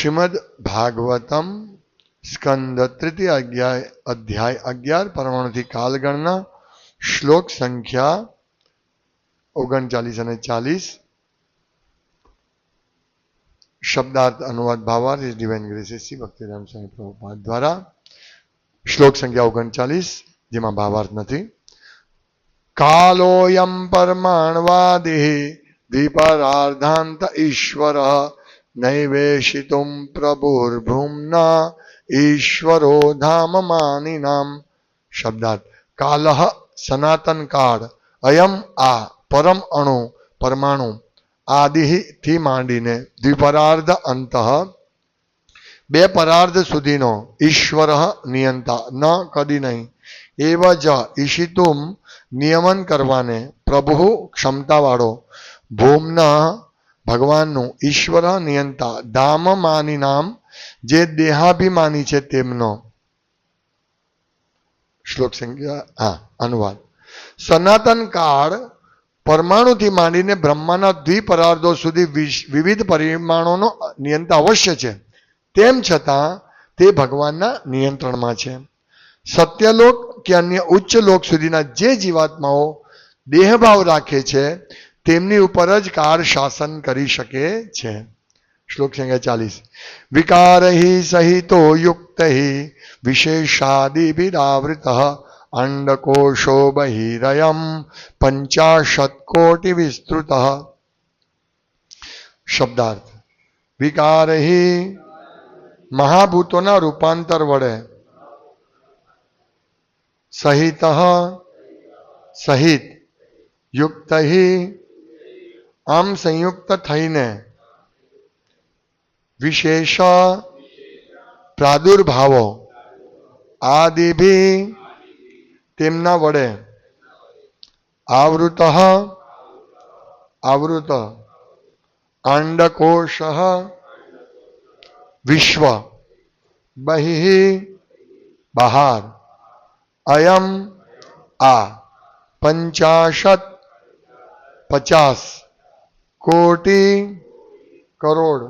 શ્રીમદ ભાગવતમ સ્કંદ તૃતીય અધ્યાય અધ્યાય અગિયાર પરમાણુથી કાલગણના શ્લોક સંખ્યા ઓગણચાલીસ અને ચાલીસ શબ્દાર્થ અનુવાદ ભાવાર્થ ઇઝ ડિવાઇન ગ્રેસ એસી ભક્તિરામ સ્વામી પ્રભુપાદ દ્વારા શ્લોક સંખ્યા ઓગણચાલીસ જેમાં ભાવાર્થ નથી કાલોયમ પરમાણવાદિ દ્વિપરાર્ધાંત ઈશ્વર નૈવેશિતુમ પ્રભુર્ભુમ્ના ઈશ્વરો ધામ માનિનામ શબ્દાર્થ કાલહ સનાતન કાળ અયમ આ પરમ અણુ પરમાણુ આદિથી માંડીને દ્વિપરાર્ધ અંત બે પરાર્ધ સુધીનો ઈશ્વર નિયંતા ન કદી નહીં એવ જ ઈશિતુમ નિયમન કરવાને પ્રભુ ક્ષમતાવાળો ભૂમના ભગવાનનું ઈશ્વર નિયંતા ધામ માની નામ જે દેહાભિમાની છે તેમનો. શ્લોક સંખ્યા, હા, અનુવાદ. સનાતન કાળ પરમાણુથી માંડીને બ્રહ્માના દ્વિપરાર્ધો સુધી વિવિધ પરિમાણોનો નિયંતા અવશ્ય છે. તેમ છતાં, તે ભગવાનના નિયંત્રણમાં છે. સત્યલોક કે અન્ય ઉચ્ચ લોક સુધીના જે જીવાત્માઓ દેહભાવ રાખે છે તેમની ઉપર જ કાળ શાસન કરી શકે છે. શ્લોક સંખ્યા ચાલીસ. વિકાર સહિતો યુક્ત વિશેષાદિભિરાવૃત અંડકોશો બહિરયમ પંચાશત કોટિ વિસ્તૃત. શબ્દાર્થ. વિકાર મહાભૂતોના રૂપાંતર વડે સહિત સહિત યુક્ત આમ સંયુક્ત થઈને વિશેષ પ્રાદુર્ભાવો આદિભી તેમના વડે આવૃત આવૃત અંડકોશ વિશ્વ બહિ બહાર અયમ આ પંચાશત પચાસ કોટી કરોડ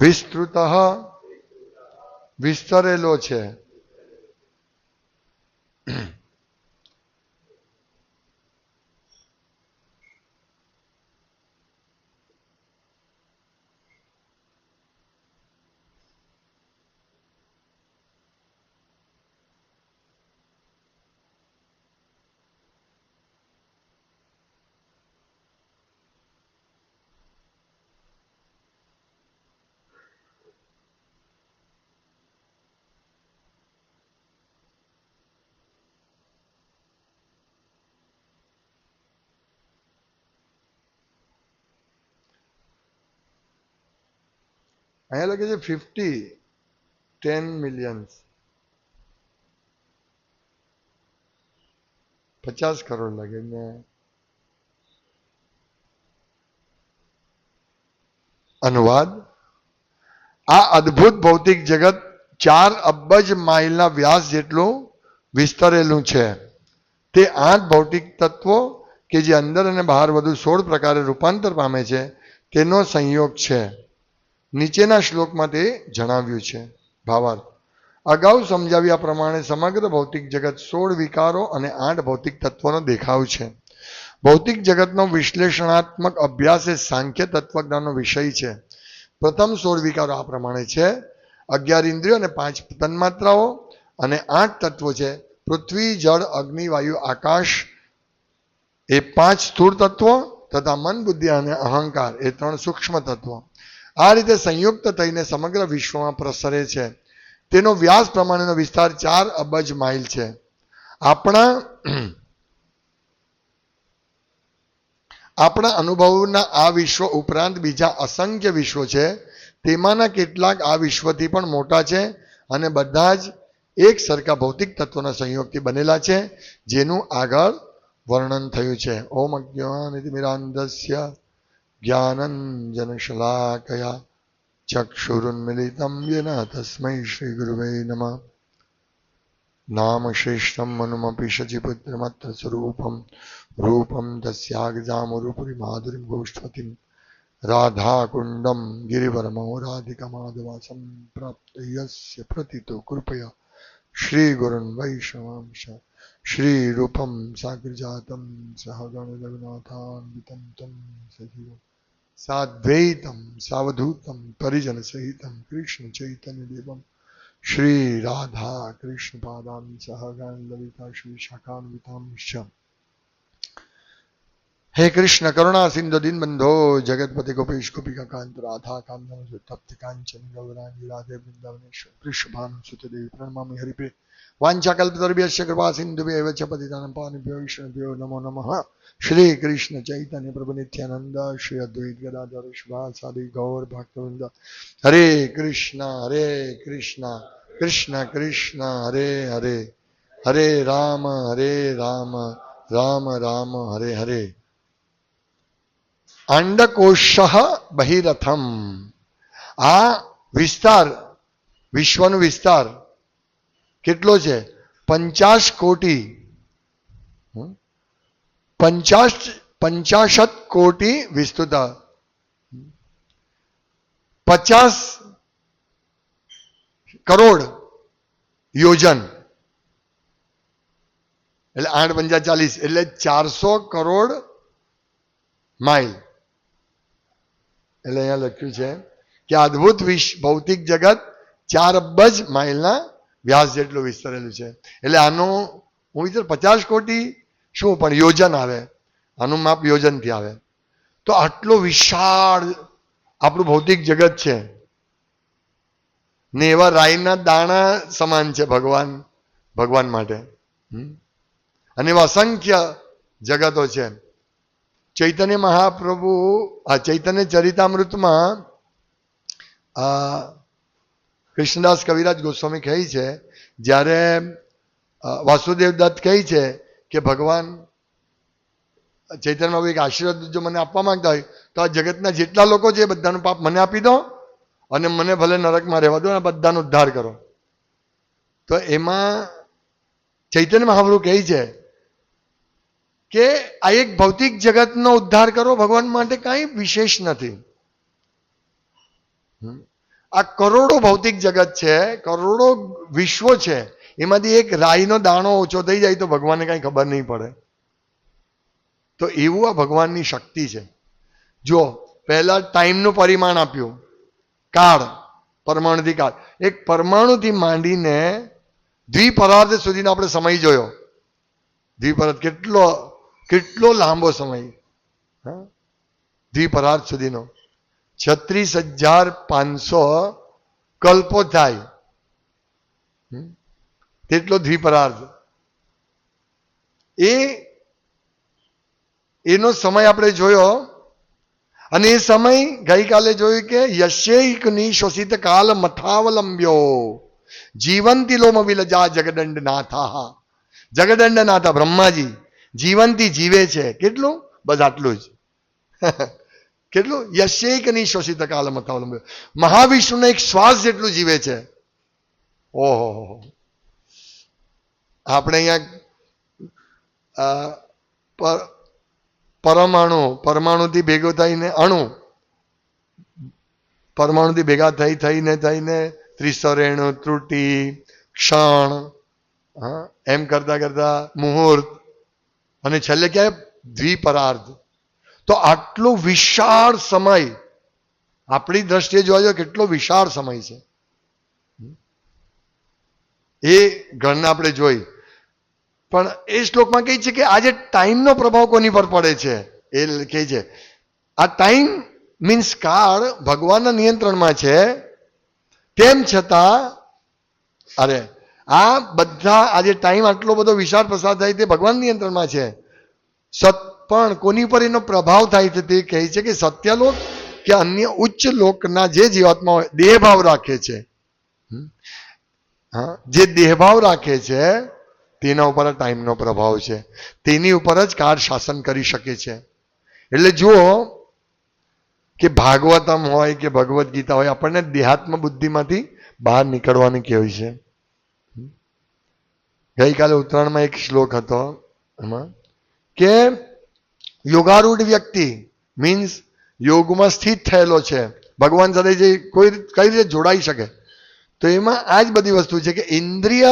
વિસ્તૃત વિસ્તરેલો છે. અહીંયા લખે છે ફિફ્ટી ટેન મિલિયન્સ પચાસ કરોડ લાગે ને અનુવાદ આ અદ્ભુત ભૌતિક જગત ચાર અબજ માઇલના વ્યાસ જેટલું વિસ્તરેલું છે તે આઠ ભૌતિક તત્વો કે જે અંદર અને બહાર વધુ સોળ પ્રકારે રૂપાંતર પામે છે તેનો સંયોગ છે નીચેના શ્લોકમાં તે જણાવ્યું છે. ભાવાર્થ. અગાઉ સમજાવ્યા પ્રમાણે સમગ્ર ભૌતિક જગત સોળ વિકારો અને આઠ ભૌતિક તત્વોનો દેખાવ છે. ભૌતિક જગતનો વિશ્લેષણાત્મક અભ્યાસ એ સાંખ્ય તત્વજ્ઞાનનો વિષય છે. પ્રથમ સોળ વિકારો આ પ્રમાણે છે. અગિયાર ઇન્દ્રિયો અને પાંચ તન્માત્રાઓ અને આઠ તત્વો છે. પૃથ્વી, જળ, અગ્નિ, વાયુ, આકાશ એ પાંચ સ્થૂળ તત્વો તથા મન, બુદ્ધિ અને અહંકાર એ ત્રણ સૂક્ષ્મ તત્વો. આ રીતે સંયુક્ત થઈને સમગ્ર વિશ્વમાં પ્રસરે છે. તેનો વ્યાસ પ્રમાણેનો વિસ્તાર ચાર અબજ માઇલ છે. આપણા આપણા અનુભવના આ વિશ્વ ઉપરાંત બીજા અસંખ્ય વિશ્વ છે. તેમાંના કેટલાક આ વિશ્વથી પણ મોટા છે અને બધા જ એક સરખા ભૌતિક તત્વોના સંયોગથી બનેલા છે, જેનું આગળ વર્ણન થયું છે. ઓમ અજ્ઞાન ज्ञानञ्जनशलाकया चक्षुरुन्मिलितं येन तस्मै श्रीगुरुवे नमः नामश्रेष्ठं मनुमपि शचिपुत्रमत्र स्वरूपं रूपं तस्यागजामुरुपुरि माधुरीं गोष्ठवतीं राधाकुण्डं गिरिवरमो राधिकमाधवासं प्राप्त यस्य प्रतितो कृपया श्रीगुरुन् वैष्णवांश ગુરુન સાગ્રજાતમ શ્રી રૂપમ સાગરજાતમ સહગણ રઘુનાથાન્વિતમ તમ સજીવ સાદ્વૈતમ સાવધૂતમ પરિજન સહિતમ કૃષ્ણ ચૈતન્ય દેવમ શ્રી રાધા કૃષ્ણ પાદાન સહગણ લલિતા શ્રી શાખાન્વિતાંશ હે કૃષ્ણ કરુણા સિંધુ દીન બંધો, જગતપતિ ગોપેશ ગોપિકા કાંત, રાધા કાંત તપ્ત કાંચન ગૌરાંગી રાધે વૃંદાવનેશ્વર કૃષ્ણ સુતદેવ, પ્રણમામિ હરિપ્રિય વાંછાકલ્પતર્ભ્યશ્ચ કૃપા સિંધુભ્યૈવ ચ પતિતાનાં પાવનેભ્યો વૈષ્ણવેભ્યો નમો નમઃ. શ્રી કૃષ્ણ ચૈતન્ય પ્રભુ નિત્યાનંદ, શ્રી અદ્વૈત ગદાધર શિવાસાદિ ગૌર ભક્તવૃંદ. હરે કૃષ્ણ હરે કૃષ્ણ કૃષ્ણ કૃષ્ણ, હરે હરે. હરે રામ હરે રામ રામ રામ, હરે હરે. અંડકોશ બહિરથમ આ વિસ્તાર વિશ્વનો વિસ્તાર કેટલો છે પંચાશ કોટી હમ? પંચાશ પંચાશત કોટી વિસ્તૃત પચાસ કરોડ યોજન એટલે આઠ પંચા ચાલીસ એટલે ચારસો કરોડ માઇલ એટલે અહીંયા લખ્યું છે કે અદ્ભુત વિશ્વ ભૌતિક જગત ચાર અબજ માઇલના વ્યાસ જેટલું વિસ્તરેલું છે. એટલે આનું, હું વિચાર પચાસ કોટી શું, પણ યોજન આવે. આનું માપ યોજનથી આવે. તો આટલો વિશાળ આપણું ભૌતિક જગત છે. ને એવા રાઈના દાણા સમાન છે ભગવાન ભગવાન માટે? અને એવા અસંખ્ય જગતો છે. ચૈતન્ય મહાપ્રભુ, આ ચૈતન્ય ચરિતામૃતમાં કૃષ્ણદાસ કવિરાજ ગોસ્વામી કહે છે, જ્યારે વાસુદેવ દત્ત કહે છે કે, ભગવાન ચૈતન્યમાં એક આશીર્વાદ જો મને આપવા માંગતા હોય, તો આ જગતના જેટલા લોકો છે એ બધાનું પાપ મને આપી દો અને મને ભલે નરકમાં રહેવા દો અને બધાનો ઉદ્ધાર કરો. તો એમાં ચૈતન્ય મહાપ્રભુ કહે છે કે આ એક ભૌતિક જગતનો ઉદ્ધાર કરો ભગવાન માટે કાંઈ વિશેષ નથી. આ કરોડો ભૌતિક જગત છે, કરોડો વિશ્વ છે, એમાંથી એક રાઈનો દાણો ઓછો થઈ જાય તો ભગવાનને કાંઈ ખબર નહીં પડે. તો એવું આ ભગવાનની શક્તિ છે. જો પહેલા ટાઈમનું પરિમાણ આપ્યું, કાળ, પરમાણુથી કાળ. એક પરમાણુથી માંડીને દ્વિપરાર્ધ સુધીનો આપણે સમય જોયો. દ્વિપરાર્ધ કેટલો કેટલો લાંબો સમય? હા? દ્વિપરાર્ધ સુધીનો. છત્રીસ હજાર પાંચસો કલ્પો થાય. હમ? તેટલો દ્વિપરાર્ધ એ, એનો સમય આપણે જોયો અને એ સમય ગઈકાલે જોયું કે યશૈક નિશ્વસિત કાલ મથાવલંબ્યો. જીવંતી લોમ વિલજા જગદંડ નાથા જગદંડ નાથા બ્રહ્માજી. જીવંતી જીવે છે. કેટલું? બસ આટલું જ. કેટલું? યશૈક શોષિત કાલ મથાવલંબ્યો મહાવિષ્ણુનો એક શ્વાસ જેટલું જીવે છે. ઓહો આપણે અહીંયા પરમાણુ, પરમાણુથી ભેગો થઈને અણુ, પરમાણુથી ભેગા થઈ, થઈને થઈને, ત્રિસરેણુ, ત્રુટિ, ક્ષણ એમ કરતા કરતા મુહૂર્ત અને છેલ્લે ક્યાંય દ્વિપરાર્ધ. તો આટલો વિશાળ સમય, આપણી દ્રષ્ટિએ જોવા જોઈએ કેટલો વિશાળ સમય છે. એ ગણના આપણે જોઈ. પણ એ શ્લોકમાં કહે છે કે આજે ટાઈમનો પ્રભાવ કોની પર પડે છે? એ કહે છે, આ ટાઈમ મીન્સ કાળ ભગવાનના નિયંત્રણમાં છે. તેમ છતાં, અરે આ બધા આજે ટાઈમ આટલો બધો વિશાળ પસાર થાય તે ભગવાન નિયંત્રણમાં છે. સત, પણ કોની પર એનો પ્રભાવ થાય છે તે કહે છે કે સત્યલોક કે અન્ય ઉચ્ચ લોકના જે જીવાત્મા હોય, દેહભાવ રાખે છે? હા? જે દેહભાવ રાખે છે, તેના ઉપર ટાઈમનો પ્રભાવ છે. તેની ઉપર જ કાળ શાસન કરી શકે છે. એટલે જુઓ કે ભાગવતમ હોય કે ભગવદ્ ગીતા હોય, આપણને દેહાત્મ બુદ્ધિમાંથી બહાર નીકળવાની કહેવાય છે. ગઈકાલે ઉત્તરાયણમાં એક શ્લોક હતો, એમાં, કે યોગારૂઢ વ્યક્તિ મીન્સ યોગમાં સ્થિત થયેલો છે. ભગવાન સાથે જે કોઈ કઈ રીતે જોડાઈ શકે? તો એમાં આ જ બધી વસ્તુ છે કે ઇન્દ્રિય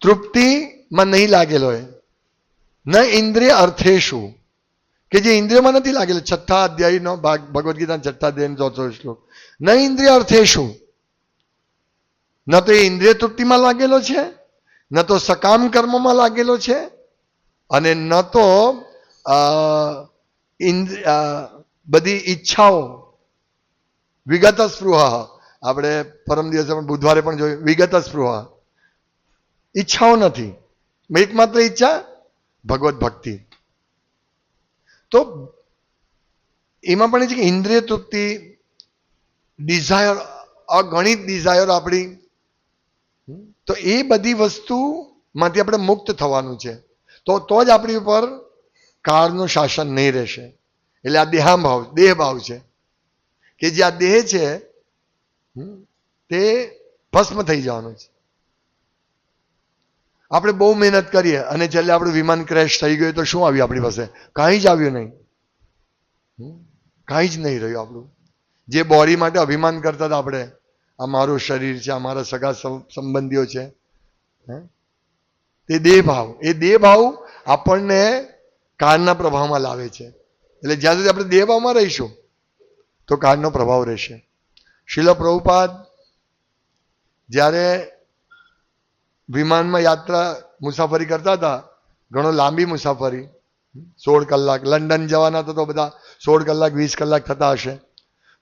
તૃપ્તિમાં નહીં લાગેલો એ ન ઇન્દ્રિય અર્થે શું કે જે ઇન્દ્રિયમાં નથી લાગેલો. છઠ્ઠા અધ્યાયનો ભાગ, ભગવદ્ ગીતાના છઠ્ઠા અધ્યાયનો ચોથો શ્લોક. ન ઇન્દ્રિય અર્થે શું ન તો એ ઇન્દ્રિય તૃપ્તિમાં લાગેલો છે ન તો સકામ કર્મમાં લાગેલો છે અને ન તો બધી ઈચ્છાઓ વિગત સ્પૃહ આપણે પરમ દિવસે બુધવારે પણ જોયું વિગત સ્પૃહ ઈચ્છાઓ નથી. એકમાત્ર ઈચ્છા ભગવત ભક્તિ. તો એમાં પણ છે કે ઇન્દ્રિય તૃપ્તિ ડિઝાયર અગણિત ડિઝાયર આપણી તો એ બધી વસ્તુમાંથી આપણે મુક્ત થવાનું છે. તો તો જ આપણી ઉપર કાળનું શાસન નહીં રહેશે. એટલે આ દેહાભાવ દેહ ભાવ છે. કે જે આ દેહ છે તે ભસ્મ થઈ જવાનું છે. આપણે બહુ મહેનત કરીએ અને છેલ્લે આપણું વિમાન ક્રેશ થઈ ગયું તો શું આવ્યું આપણી પાસે? કાંઈ જ આવ્યું નહીં. કાંઈ જ નહીં રહ્યું આપણું. જે બોડી માટે અભિમાન કરતા હતા આપણે આ મારું શરીર છે આ મારા સગા સંબંધીઓ છે? તે દેહભાવ એ દેહભાવ આપણને કાળના પ્રભાવમાં લાવે છે. એટલે જ્યાં સુધી આપણે દેહ ભાવમાં રહીશું, તો કાળનો પ્રભાવ રહેશે. શિલ પ્રભુપાદ, જ્યારે વિમાનમાં યાત્રા મુસાફરી કરતા હતા, ઘણો લાંબી મુસાફરી, સોળ કલાક, લંડન જવાના હતા તો બધા સોળ કલાક, વીસ કલાક થતા હશે.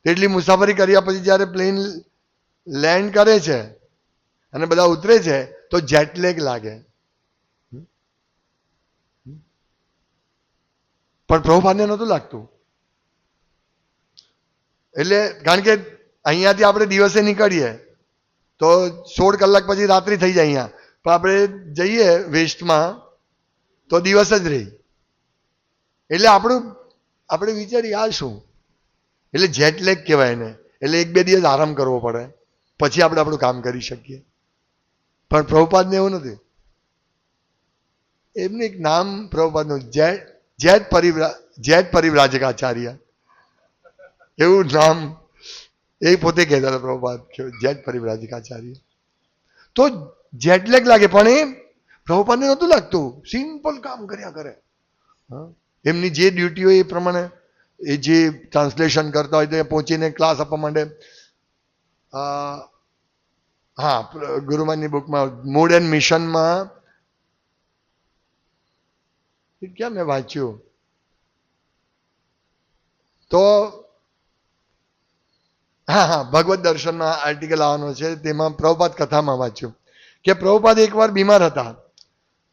તેટલી મુસાફરી કર્યા પછી જ્યારે પ્લેન લેન્ડ કરે છે અને બધા ઉતરે છે, તો જેટલેગ લાગે પણ પ્રભુપાદને નહોતું લાગતું. એટલે કારણ કે અહીંયાથી આપણે દિવસે નીકળીએ, તો સોળ કલાક પછી રાત્રિ થઈ જાય અહીંયા. પણ આપણે જઈએ વેસ્ટમાં, તો દિવસ જ રહી. એટલે આપણું, આપણે વિચારીએ આ શું? એટલે જેટલેક કહેવાય એને. એટલે એક બે દિવસ આરામ કરવો પડે. પછી આપણે આપણું કામ કરી શકીએ. પણ પ્રભુપાદને એવું નથી. એમનું એક નામ પ્રભુપાદનું જેટ જેટ પરિવ્રા જેટ પરિવ્રાજકાચાર્ય. એવું નામ. એ પોતે કહેતા હતા પ્રભુપાદ કે જેટ પરિવ્રાજકાચાર્ય. તો જેટલેગ લાગે પણ એ પ્રભુપાદને નહોતું લાગતું. સિમ્પલ કામ કર્યા કરે. હા. એમની જે ડ્યુટી હોય એ પ્રમાણે એ જે ટ્રાન્સલેશન કરતા હોય તો એ પહોંચીને ક્લાસ આપવા માંડે અ, હા ગુરુમાનની બુકમાં મૂડ એન્ડ મિશનમાં ક્યાં મેં વાંચ્યું? તો હા હા ભગવત દર્શનમાં આર્ટિકલ આવવાનો છે, તેમાં પ્રભુપાદ કથામાં વાંચ્યું કે પ્રભુપાદ એકવાર બીમાર હતા.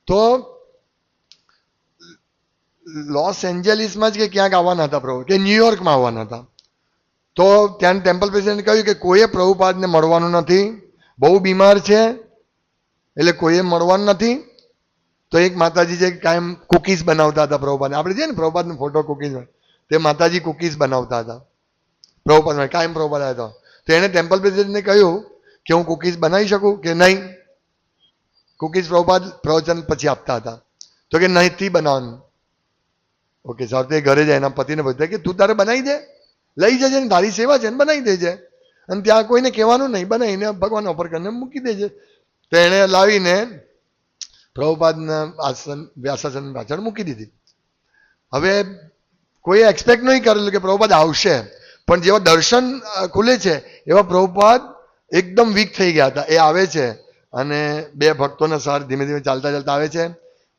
તો લોસ એન્જલિસમાં જ કે ક્યાંક આવવાના હતા પ્રભુ, કે ન્યુયોર્કમાં આવવાના હતા. તો ત્યાં ટેમ્પલ પ્રેસિડેન્ટ કહ્યું કે કોઈએ પ્રભુપાદને મળવાનું નથી. બહુ બીમાર છે. એટલે કોઈએ મળવાનું નથી. તો એક માતાજી છે કાયમ કુકીઝ બનાવતા હતા પ્રભુપાદને. આપણે છે ને પ્રભુપાદનો ફોટો કુકીઝ તે માતાજી કુકીઝ બનાવતા હતા. પ્રભુપાદ કાયમ પ્રભુપાદ આવ્યો હતો. તો એણે ટેમ્પલ પ્રેસિડેન્ટને કહ્યું કે હું કુકીઝ બનાવી શકું કે નહીં? કુકીઝ પ્રભુપાદ પ્રવચન પછી આપતા હતા. તો કે નહીંથી બનાવવાનું. ઓકે સાહેબ તે ઘરે જાય એના પતિને પૂછતા કે તું તારે બનાવી દે? લઈ જજે ને તારી સેવા છે ને બનાવી દેજે. અને ત્યાં કોઈને કહેવાનું નહીં, બનાવીને ભગવાન ઓફર કરીને મૂકી દેજે. તો એણે લાવીને પ્રભુપાદના આસન વ્યાસાસન પાછળ મૂકી દીધી. હવે કોઈએ એક્સપેક્ટ નહીં કરેલું કે પ્રભુપાદ આવશે. પણ જેવા દર્શન ખુલે છે, એવા પ્રભુપાદ એકદમ વીક થઈ ગયા હતા. એ આવે છે અને બે ભક્તોના સાર ધીમે ધીમે ચાલતા ચાલતા આવે છે.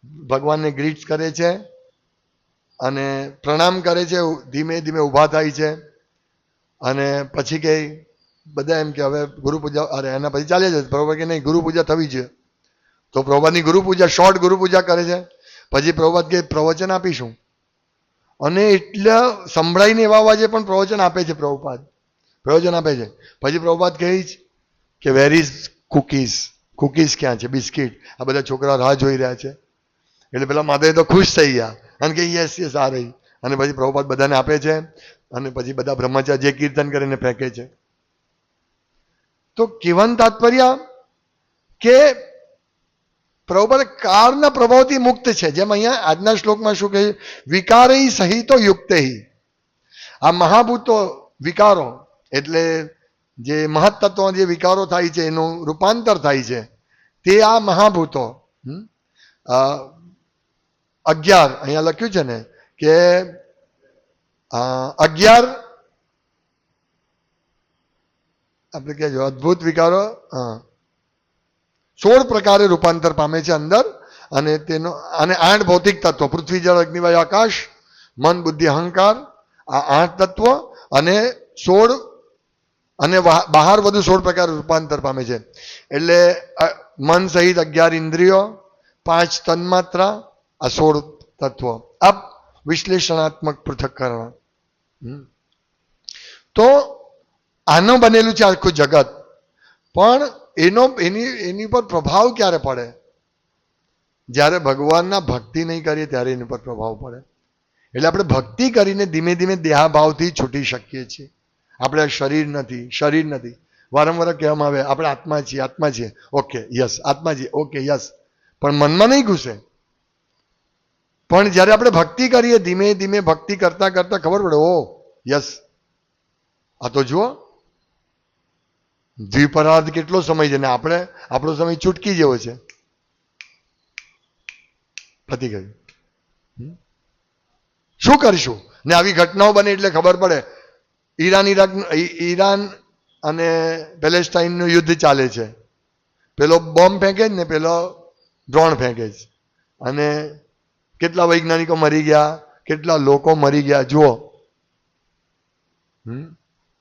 ભગવાનને ગ્રીટ્સ કરે છે. અને પ્રણામ કરે છે ધીમે ધીમે ઊભા થાય છે. અને પછી કે બધા એમ કે હવે ગુરુ પૂજા, અરે એના પછી ચાલે છે પ્રભુભાઈ કે નહીં, ગુરુ પૂજા થવી છે તો પ્રભુપાદની ગુરુ પૂજા, શોર્ટ ગુરુ પૂજા કરે છે. પછી પ્રભુપાદ કે પ્રવચન આપીશું. અને એટલા સંભળાઈને એવા અવાજે પણ પ્રવચન આપે છે પ્રભુપાદ. પ્રવચન આપે છે. પછી પ્રભુપાદ કહે છે કે વેર ઇઝ કુકીઝ કુકીઝ ક્યાં છે? બિસ્કિટ આ બધા છોકરા રાહ જોઈ રહ્યા છે. એટલે પેલા માતા તો ખુશ થઈ ગયા. અને કે યસ યસ, આ રહી. અને પછી પ્રભુપાદ બધાને આપે છે અને પછી બધા બ્રહ્મચાર જે કીર્તન કરીને ફેંકે છે. તો કહેવાનું તાત્પર્ય કે પ્રભુપદ કાળના પ્રભાવથી મુક્ત છે. જેમ અહીંયા આજના શ્લોકમાં શું કહે વિકારી સહિતો યુક્ત આ મહાભૂતો વિકારો, એટલે જે મહત્તત્વ જે વિકારો થાય છે, એનું રૂપાંતર થાય છે, તે આ મહાભૂતો. અગિયાર, અહીંયા લખ્યું છે ને કે અગિયાર, આપણે કહેજો અદ્ભુત વિકારો હા સોળ પ્રકારે રૂપાંતર પામે છે અંદર, અને તેનો, અને આઠ ભૌતિક તત્વો, પૃથ્વી, જળ, અગ્નિવાયુ, આકાશ, મન, બુદ્ધિ, અહંકાર, આ આઠ તત્વો, અને સોળ, અને બહાર વધુ સોળ પ્રકાર રૂપાંતર પામે છે. એટલે મન સહિત અગિયાર ઇન્દ્રિયો, પાંચ તન્માત્રા આ સોળ તત્વ. આ વિશ્લેષણાત્મક પૃથક્કરણ. તો આનું બનેલું છે આખું જગત. પણ એનો, એની એની પર પ્રભાવ ક્યારે પડે? જ્યારે ભગવાનના ભક્તિ નહીં કરીએ ત્યારે એની પર પ્રભાવ પડે. એટલે આપણે ભક્તિ કરીને ધીમે ધીમે દેહાભાવથી છૂટી શકીએ છીએ. આપણે શરીર નથી શરીર નથી. વારંવાર કહેવામાં આવે, આપણે આત્મા છીએ આત્મા છીએ. ઓકે, યસ, આત્મા છીએ. Okay, yes. પણ મનમાં નહીં ઘૂસે. પણ જ્યારે આપણે ભક્તિ કરીએ, ધીમે ધીમે ભક્તિ કરતા કરતા ખબર પડે, ઓ, યસ. આ તો જુઓ. દ્વિપરાધ કેટલો સમય છે ને આપણે, આપણો સમય ચૂટકી જેવો છે. પતી ગયું? શું કરીશું? ને આવી ઘટનાઓ બને એટલે ખબર પડે. ઈરાન, ઈરાક ઈરાન અને પેલેસ્ટાઈનનું યુદ્ધ ચાલે છે. પેલો બોમ્બ ફેંકે જ ને પેલો ડ્રોન ફેંકે જ. અને કેટલા વૈજ્ઞાનિકો મરી ગયા? કેટલા લોકો મરી ગયા? જુઓ.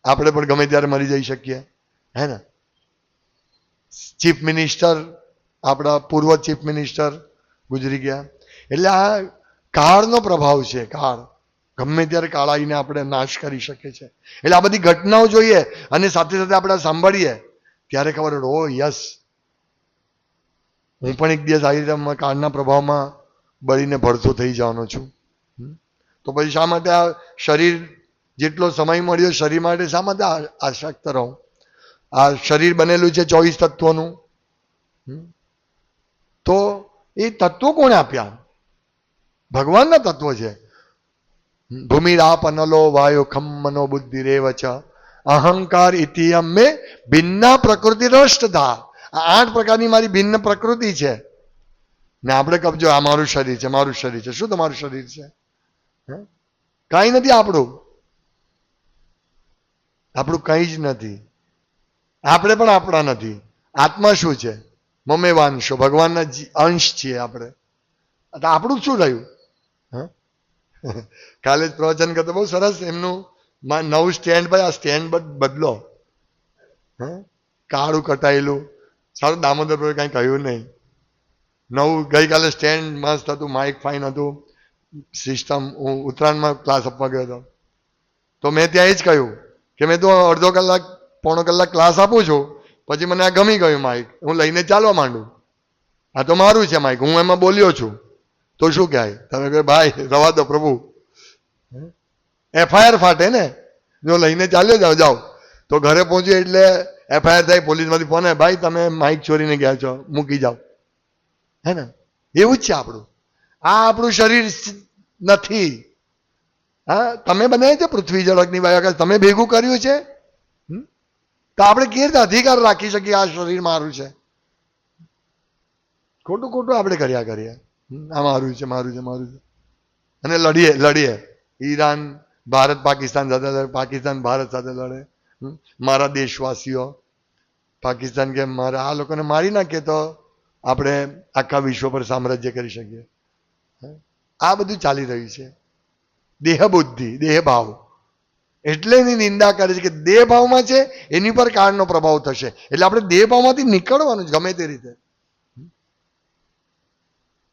આપણે પણ ગમે ત્યારે મરી જઈ શકીએ. હે ને? ચીફ મિનિસ્ટર, આપણા પૂર્વ ચીફ મિનિસ્ટર ગુજરી ગયા. એટલે આ કાળનો પ્રભાવ છે, કાળ. ગમે ત્યારે કાળ આવીને આપણે નાશ કરી શકે છે એટલે આ બધી ઘટનાઓ જોઈએ અને સાથે સાથે આપણે સાંભળીએ. ત્યારે ખબર ઓ યસ. હું પણ એક દિવસ આવી રીતે કાળના પ્રભાવમાં બળીને ભરતો થઈ જવાનો છું. તો પછી શા માટે આ શરીર જેટલો સમય મળ્યો શરીર માટે શા માટે આ- આસક્ત રહું? આ શરીર બનેલું છે ચોવીસ તત્વોનું. તો એ તત્વો કોણે આપ્યા? ભગવાનના તત્વો છે. ભૂમિ રાપ અનલો વાયો ખમ મનો બુદ્ધિ રેવચ. અહંકાર ઇતિયમ મેં ભિન્ના પ્રકૃતિ રષ્ટધા આ આઠ પ્રકારની મારી ભિન્ન પ્રકૃતિ છે. ને આપણે કબજો આ મારું શરીર છે, મારું શરીર છે. શું તમારું શરીર છે? કાંઈ નથી આપણું. આપણું કંઈ જ નથી. આપણે પણ આપણા નથી. આત્મા શું છે? મમેવાંશો ભગવાનના અંશ છીએ આપણે. આપણું શું રહ્યું? કાલે જ પ્રવચન કરતો, બહુ સરસ એમનું નવું સ્ટેન્ડ ભાઈ આ સ્ટેન્ડ બદલો? કાળું કટાયેલું. સારું, દામોદર કાંઈ કહ્યું નહીં. નવું, ગઈકાલે સ્ટેન્ડ મસ્ત હતું માઇક ફાઇન હતું. સિસ્ટમ હું ઉત્તરાયણમાં ક્લાસ આપવા ગયો હતો. તો મેં ત્યાં એ જ કહ્યું કે મેં તો અડધો કલાક, પોણો કલાક ક્લાસ આપું છું, પછી મને આ ગમી ગયું માઇક હું લઈને ચાલવા માંડું. આ તો મારું છે માઇક હું એમાં બોલ્યો છું. તો શું કહેવાય? તમે કહે, ભાઈ, રવા દો પ્રભુ. એફઆઈઆર ફાટે ને? જો લઈને ચાલ્યો જાઓ જાઓ. તો ઘરે પહોંચ્યું એટલે એફઆઈઆર થાય, પોલીસમાંથી ફોન ભાઈ, તમે માઇક ચોરીને ગયા છો, મૂકી જાઓ. હે ને? એવું જ છે આપણું. આ આપણું શરીર નથી. હા, તમે બનાવ્યું છે પૃથ્વી જળ અગ્નિ વાયુ તમે ભેગું કર્યું છે? તો આપણે કેવી રીતે અધિકાર રાખી શકીએ આ શરીર મારું છે? ખોટું ખોટું આપણે કર્યા કરીએ. આ મારું છે મારું છે મારું છે. અને લડીએ લડીએ. ઈરાન, ભારત, પાકિસ્તાન સાથે લડે, પાકિસ્તાન, ભારત સાથે લડે. મારા દેશવાસીઓ, પાકિસ્તાન કે મારે, આ લોકોને મારી નાખે તો આપણે આખા વિશ્વ પર સામ્રાજ્ય કરી શકીએ? આ બધું ચાલી રહ્યું છે. દેહબુદ્ધિ, દેહભાવ. એટલે એની નિંદા કરે છે કે દેહ ભાવમાં છે, એની પર કાળનો પ્રભાવ થશે. એટલે આપણે દેહ ભાવમાંથી નીકળવાનું ગમે તે રીતે.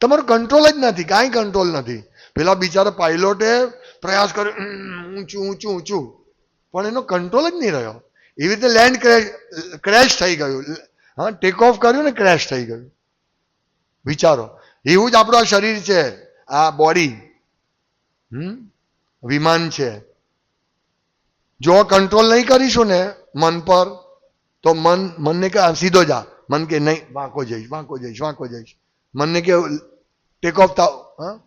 તમારો કંટ્રોલ જ નથી, કાંઈ કંટ્રોલ નથી. પેલા બિચારા પાયલોટે પ્રયાસ કર્યો ઊંચું ઊંચું ઊંચું. પણ એનો કંટ્રોલ જ નહીં રહ્યો. એવી રીતે લેન્ડ ક્રેશ થઈ ગયું. હા ટેક ઓફ કર્યું ને ક્રેશ થઈ ગયું. વિચારો. એવું જ આપણું આ શરીર છે, આ બોડી હમ? વિમાન છે. જો કંટ્રોલ નહીં કરીશું ને મન પર, તો મન, મનને કે સીધો જા. મન કે, નહીં, વાંકો જઈશ વાંકો જઈશ વાંકો જઈશ. મનને કે ટેક ઓફ થાવ હા?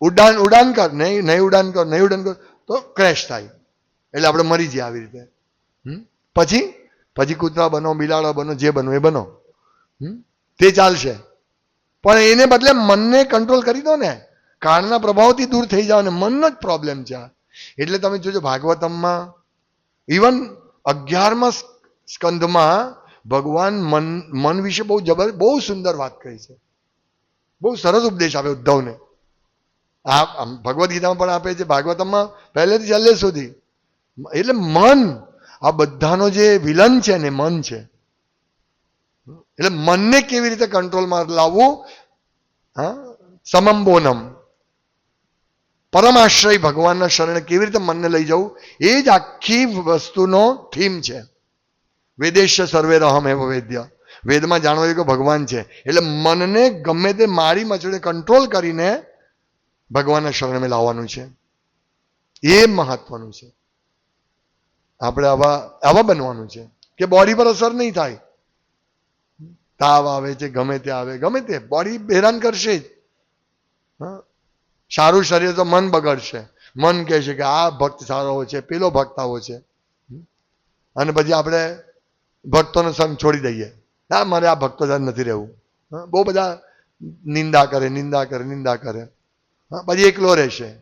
ઉડાન ઉડાન કર. નહીં નહીં ઉડાન કર, નહીં ઉડાન કર. તો ક્રેશ થાય. એટલે આપણે મરી જઈએ આવી રીતે? પછી? પછી કૂતરા બનો, બિલાડો બનો, જે બનો, એ બનો? તે ચાલશે. પણ એને બદલે મનને કંટ્રોલ કરી દો ને. કાળના પ્રભાવથી દૂર થઈ જાઓ ને મનનો જ પ્રોબ્લેમ છે એટલે તમે જોજો ભાગવતમમાં ઇવન અગિયારમાં સ્કંદમાં ભગવાન મન મન વિશે બહુ જબર, બહુ સુંદર વાત કહી છે. બહુ સરસ ઉપદેશ આપે ઉદ્ધવને. આ ભગવદ્ ગીતામાં પણ આપે છે, ભાગવતમમાં પહેલેથી છેલ્લે સુધી. એટલે મન, આ બધાનો જે વિલન છે ને મન છે એટલે મનને કેવી રીતે કંટ્રોલમાં લાવવું? હા? સમમ બોનમ. પરમાશ્રય ભગવાનના શરણે કેવી રીતે મનને લઈ જવું? એ જ આખી વસ્તુનો થીમ છે. વેદેશ સર્વે રહમ એવ વેદ્ય. વેદમાં જાણવા કે ભગવાન છે. એટલે મનને ગમે તે મારી મચડે કંટ્રોલ કરીને ભગવાનના શરણે લાવવાનું છે. એ મહત્વનું છે. આપણે આવા આવા બનવાનું છે. કે બોડી પર અસર નહીં થાય. તાવ આવે છે, ગમે તે આવે, ગમે તે બોડી હેરાન કરશે જ. સારું શરીર તો મન બગડશે. મન કહે છે કે આ ભક્ત સારો છે, પેલો ભક્ત આવો છે. અને પછી આપણે ભક્તોનો સંગ છોડી દઈએ. ના, મારે આ ભક્તો સાથે નથી રહેવું. બહુ બધા નિંદા કરે નિંદા કરે નિંદા કરે. પછી એકલો રહેશે.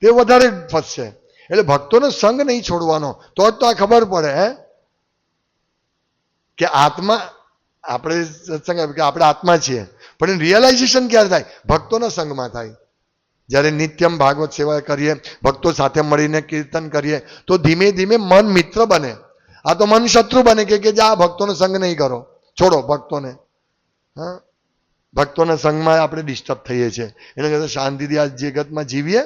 તે વધારે ફસશે. એટલે ભક્તોનો સંગ નહીં છોડવાનો. તો જ તો આ ખબર પડે, હે? કે આત્મા આપણે સત્સંગ કે આપણે આત્મા છીએ. પણ રિયલાઇઝેશન ક્યારે થાય? ભક્તોના સંગમાં થાય. જ્યારે નિત્યમ ભાગવત સેવા કરીએ, ભક્તો સાથે મળીને કીર્તન કરીએ, તો ધીમે ધીમે મન મિત્ર બને. આ તો મન શત્રુ બને કે જે આ ભક્તોનો સંગ નહીં કરો. છોડો ભક્તોને. હા? ભક્તોના સંગમાં આપણે ડિસ્ટર્બ થઈએ છીએ. એટલે કરતાં શાંતિથી આ જગતમાં જીવીએ?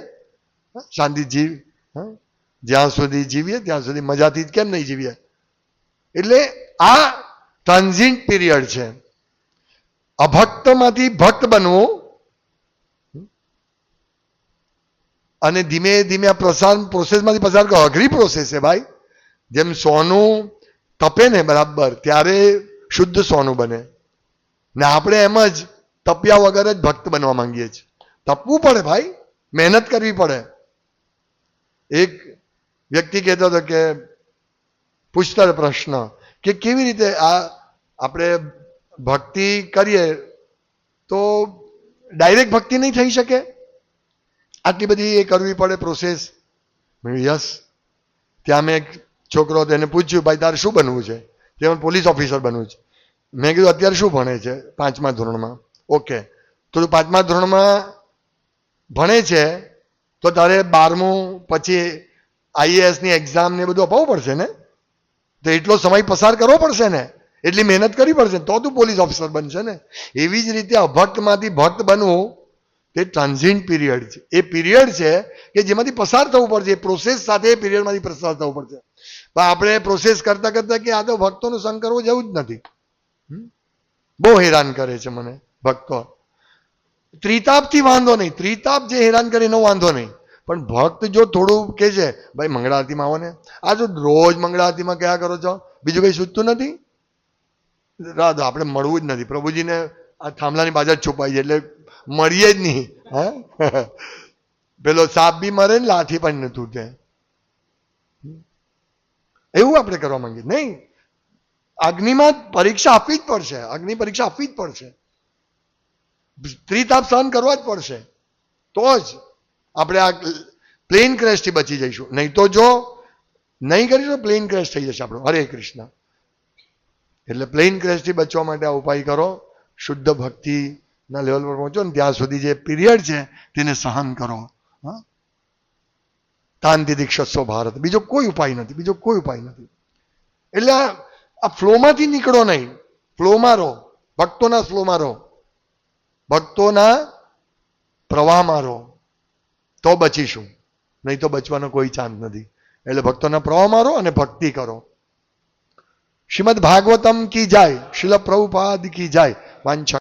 શાંતિ જીવ? જ્યાં સુધી જીવીએ, ત્યાં સુધી મજાથી જ કેમ નહીં જીવીએ? એટલે આ ટ્રાન્ઝિન્ટ પીરિયડ છે. અભક્તમાંથી ભક્ત બનવું અને ધીમે ધીમે આ પ્રસાર પ્રોસેસમાંથી પસાર કરો અઘરી પ્રોસેસ છે ભાઈ. જેમ સોનું તપે ને બરાબર, ત્યારે શુદ્ધ સોનું બને. ને આપણે એમ જ તપ્યા વગર જ ભક્ત બનવા માંગીએ છીએ. તપવું પડે ભાઈ. મહેનત કરવી પડે. એક વ્યક્તિ કહેતો હતો કે પૂછતા પ્રશ્ન. કે કેવી રીતે આ આપણે ભક્તિ કરીએ તો ડાયરેક્ટ ભક્તિ નહીં થઈ શકે? આટલી બધી એ કરવી પડે પ્રોસેસ યસ. ત્યાં મેં એક છોકરો હતો, એને પૂછ્યું, ભાઈ, તારે શું બનવું છે? તે પોલીસ ઓફિસર બનવું છે. મેં કીધું, અત્યારે શું ભણે છે? પાંચમા ધોરણમાં. ઓકે. તો તું પાંચમા ધોરણમાં ભણે છે, તો તારે બારમું પછી આઈએએસની એક્ઝામ ને બધું અપાવવું પડશે ને? તો એટલો સમય પસાર કરવો પડશે ને? એટલી મહેનત કરવી પડશે તો તું પોલીસ ઓફિસર બનશે ને? એવી જ રીતે અભક્તમાંથી ભક્ત બનવું તે ટ્રાન્ઝિન્ટ પીરિયડ છે. એ પીરિયડ છે કે જેમાંથી પસાર થવું પડશે. એ પ્રોસેસ સાથે એ પીરિયડમાંથી પસાર થવું પડશે. પણ આપણે પ્રોસેસ કરતા કરતા કે આ તો ભક્તોનું સંગ કરવો જેવું જ નથી. બહુ હેરાન કરે છે મને ભક્તો. ત્રિતાપથી વાંધો નહીં. ત્રિતાપ જે હેરાન કરે એનો વાંધો નહીં. પણ ભક્ત જો થોડું કે છે, ભાઈ, મંગળા આવો ને. આ જો રોજ મંગળા કયા કરો છો? બીજું કઈ સૂચતું નથી? રાધો, આપણે મળવું જ નથી. પ્રભુજીને આ થાંભલાની બાજુ છુપાઈ છે, એટલે મળીએ જ નહીં, હે? પેલો સાપ બી મરે ને લાઠી પણ ન તૂટે. એવું આપણે કરવા માંગીએ. નહીં. અગ્નિમાં પરીક્ષા આપવી જ પડશે. અગ્નિ પરીક્ષા આપવી જ પડશે. ત્રિતાપ સહન કરવા જ પડશે. તો જ આપણે આ પ્લેન ક્રેશથી બચી જઈશું. નહીં તો જો નહીં કરીશું પ્લેન ક્રેશ થઈ જશે આપણું. હરે કૃષ્ણ. એટલે પ્લેન ક્રેશથી બચવા માટે આ ઉપાય કરો. શુદ્ધ ભક્તિના લેવલ પર પહોંચો ને ત્યાં સુધી જે પીરિયડ છે તેને સહન કરો. હા? તાંતિ દીક્ષસો ભારત. બીજો કોઈ ઉપાય નથી. બીજો કોઈ ઉપાય નથી. એટલે આ ફ્લોમાંથી નીકળો નહીં. ફ્લોમાં રહો ભક્તોના ફ્લોમાં રહો ભક્તોના પ્રવાહમાં રહો તો બચીશું. નહીં તો બચવાનો કોઈ ચાન્સ નથી. એટલે ભક્તોના પ્રવાહ મારો અને ભક્તિ કરો. શ્રીમદ ભાગવતમ કી જાય શિલ પ્રભુપાદ કી જાય. વાંછા.